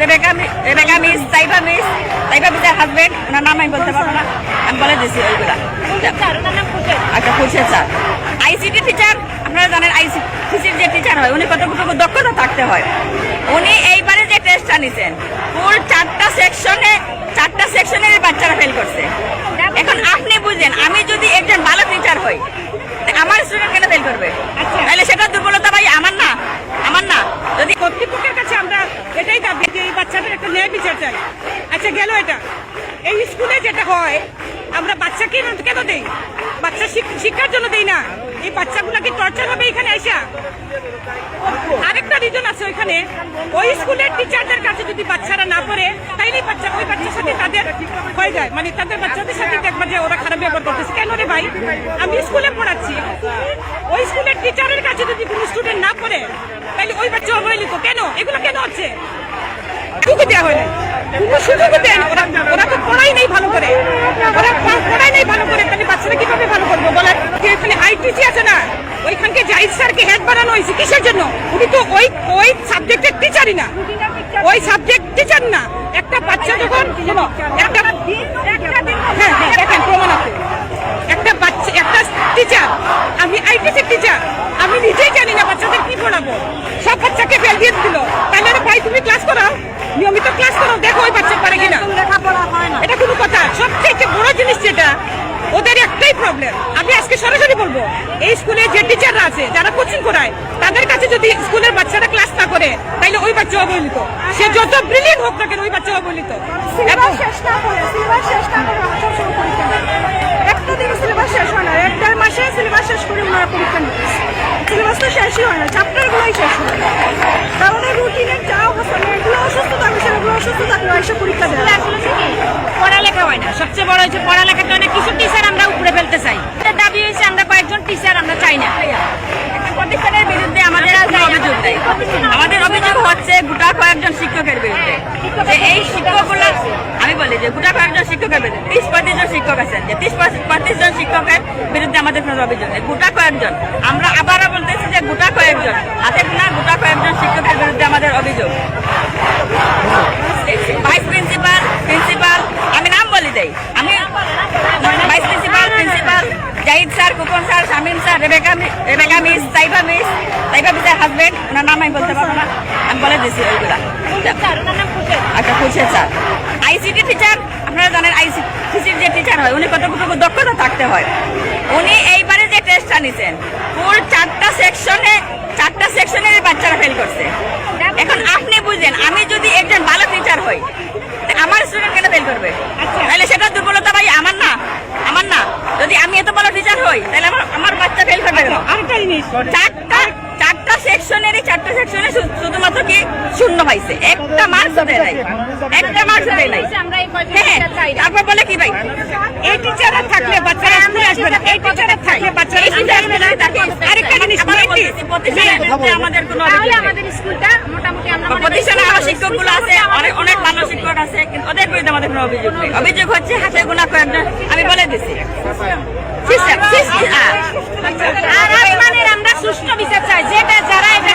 Rebecca Rebecca miss Taiba miss Taiba মিসের husband ওনার নাম আমি বলতে পারব না আমি বলে দিছি ওইগুলা। আচ্ছা খুরশেদ স্যার আইসিটি টিচার আপনারা জানেন আইসিটির যে টিচার হয় উনি কতটুকু দক্ষতা থাকতে হয়? উনি এইবারে যে টেস্টটা নিছেন ফুল চারটা সেকশনে চারটা সেকশনের বাচ্চারা ফেল করছে। এখন আপনি বুঝেন আমি যদি একজন ভালো টিচার হই আমার স্টুডেন্ট কেন ফেল করবে? তাহলে সেটা দুর্বলতা ভাই আমার না আমার না। যদি কর্তৃপক্ষের কাছে আমরা এটাই দাবি বাচ্চাদের একটা ন্যায় বিচার চাই। আচ্ছা গেল এটা। এই স্কুলে যেটা হয়, আমরা বাচ্চাকে কেন দেই? বাচ্চা শিক্ষার জন্য দেই না। এই বাচ্চাগুলো কি টর্চার হবে এখানে আইসা? আরেকটা রিজন আছে ওইখানে। ওই স্কুলের টিচারদের কাছে যদি বাচ্চারা না পড়ে, তাইলেই বাচ্চা ওই বাচ্চার সাথে তাদের হয়ে যায়। মানে তাদের বাচ্চাদের সাথে দেখবা যে ওরা খারাপ ব্যবহার করতেছে। কেন রে ভাই? আমি স্কুলে পড়াচ্ছি। ওই স্কুলের টিচারের কাছে যদি কোনো স্টুডেন্ট না পড়ে তাহলে ওই বাচ্চা অবহেলিত। কেন? এগুলো কেন হচ্ছে? সুযোগ দেওয়া হয় না কোনো সুযোগ দেন ওরা ওরা তো পড়াই নেই ভালো করে। ওরা পড়া- পড়াই নেই ভালো করে। তাহলে বাচ্চারা কীভাবে ভালো করব বলেন? এখানে আইটিসি আছে না, ওইখানকে জাহিদ স্যারকে হেড বানানো হয়েছে কিসের জন্য? উনি তো ওই ওই সাবজেক্টের টিচারই না। ওই সাবজেক্ট টিচার না। একটা বাচ্চা যখন হ্যাঁ হ্যাঁ দেখেন, প্রমাণ আছে। একটা বাচ্চা একটা টিচার আমি আইটিসি টিচার আমি নিজেই জানি না বাচ্চাদের কি পড়াবো। সব বাচ্চাকে ফেল দিয়ে দিল। তাহলে ভাই, তুমি ক্লাস করাও নিয়মিত ক্লাস করাও দেখো ওই বাচ্চা পারে কিনা এটা কোনো কথা সবচেয়ে বড় জিনিস যেটা ওদের একটাই আমি আজকে সরাসরি বলব এই স্কুলে যে টিচাররা আছে যারা কোচিং করায় তাদের কাছে যদি স্কুলের বাচ্চারা ক্লাস না করে তাহলে ওই বাচ্চা অবহেলিত। সে যত ব্রিলিয়েন্ট হোক না কেন ওই বাচ্চা অবহেলিত। এবং সিলেবাস শেষ না করে সিলেবাস শেষ না করে পরীক্ষা দেয় একটা দিন সিলেবাস শেষ হয় না এক দেড় মাসে সিলেবাস শেষ করে ওনারা পরীক্ষা নিতেছে সিলেবাস তো শেষই হয় না চ্যাপ্টারগুলোই শেষ হয় না। কারণ রুটিনের যা অবস্থা মানে এগুলো অসুস্থ থাকবে সেগুলো অসুস্থ থাকলে এসে পরীক্ষা দেয় পড়ালেখা হয় না। সবচেয়ে বড় হচ্ছে পড়ালেখার জন্য কিছু টিচার আমরা উপরে ফেলতে চাই। দাবি হয়েছে আমরা কয়েকজন টিচার আমরা চাই না। প্রতিষ্ঠানের বিরুদ্ধে আমাদের অভিযোগ নেই। আমাদের অভিযোগ হচ্ছে গোটা কয়েকজন শিক্ষকের বিরুদ্ধে। যে এই শিক্ষকগুলো আমি বলি যে গোটা কয়েকজন শিক্ষকের বিরুদ্ধে। ত্রিশ পঁয়ত্রিশ জন শিক্ষক আছেন। যে ত্রিশ পঁয়ত্রিশ জন শিক্ষকের বিরুদ্ধে আমাদের কোনো অভিযোগ নেই। গোটা কয়েকজন। আমরা আবারও বলতেছি যে গোটা কয়েকজন। হাতে না গোটা কয়েকজন শিক্ষকের বিরুদ্ধে আমাদের অভিযোগ ভাইস প্রিন্সিপাল প্রিন্সিপাল আমি নাম বলি দেই আমি vice principal principal Zahid sir Kupon sir Shamim sir Rebecca me- Rebecca miss Taiba miss Taiba মিসের husband ওনার নাম আমি বলতে পারব না আমি বলে দিছি ওইগুলা। আচ্ছা খুরশেদ স্যার। আইসিটি টিচার আপনারা জানেন আইসিটির যে টিচার হয় উনি কতটুকু দক্ষতা থাকতে হয়। উনি এইবারে যে টেস্টটা নিছেন ফুল চারটা সেকশনে চারটা বাচ্চারা ফেল করছে। এখন আপনি বুঝেন আমি যদি একজন ভালো টিচার হই আমার স্টুডেন্ট কেন ফেল করবে? তাহলে সেটা দুর্বলতা ভাই আমার না আমার না। যদি আমি এত ভালো টিচার হই তাহলে আমার আমার বাচ্চা ফেল করবে আরেকটা জিনিস চারটা চারটা সেকশনেরই চারটা সেকশনে শুধুমাত্র কি শূন্য পাইছে একটা মার্কস দেয় নাই। একটা মার্কস দেয় নাই। হ্যাঁ না। তারপর বলে কি ভাই? এই টিচাররা থাকলে বাচ্চারা স্কুলে আসবে না। এই টিচাররা থাকলে বাচ্চারা স্কুলে আসবে না। আরেকটা জিনিস আমাদের কোনো অভিযোগ আমাদের স্কুলটা মোটামুটি আমরা প্রতিষ্ঠানে আরও শিক্ষকগুলো আছে অনেক অনেক ভালো শিক্ষক আছে কিন্তু ওদের বিরুদ্ধে আমাদের কোনো অভিযোগ নেই। অভিযোগ হচ্ছে হাতে গোনা কয়েকজন আমি বলে দিছি। সিস্টেম সিস্টেম আর সুষ্ঠু বিচার চাই। যেটা যারা এটা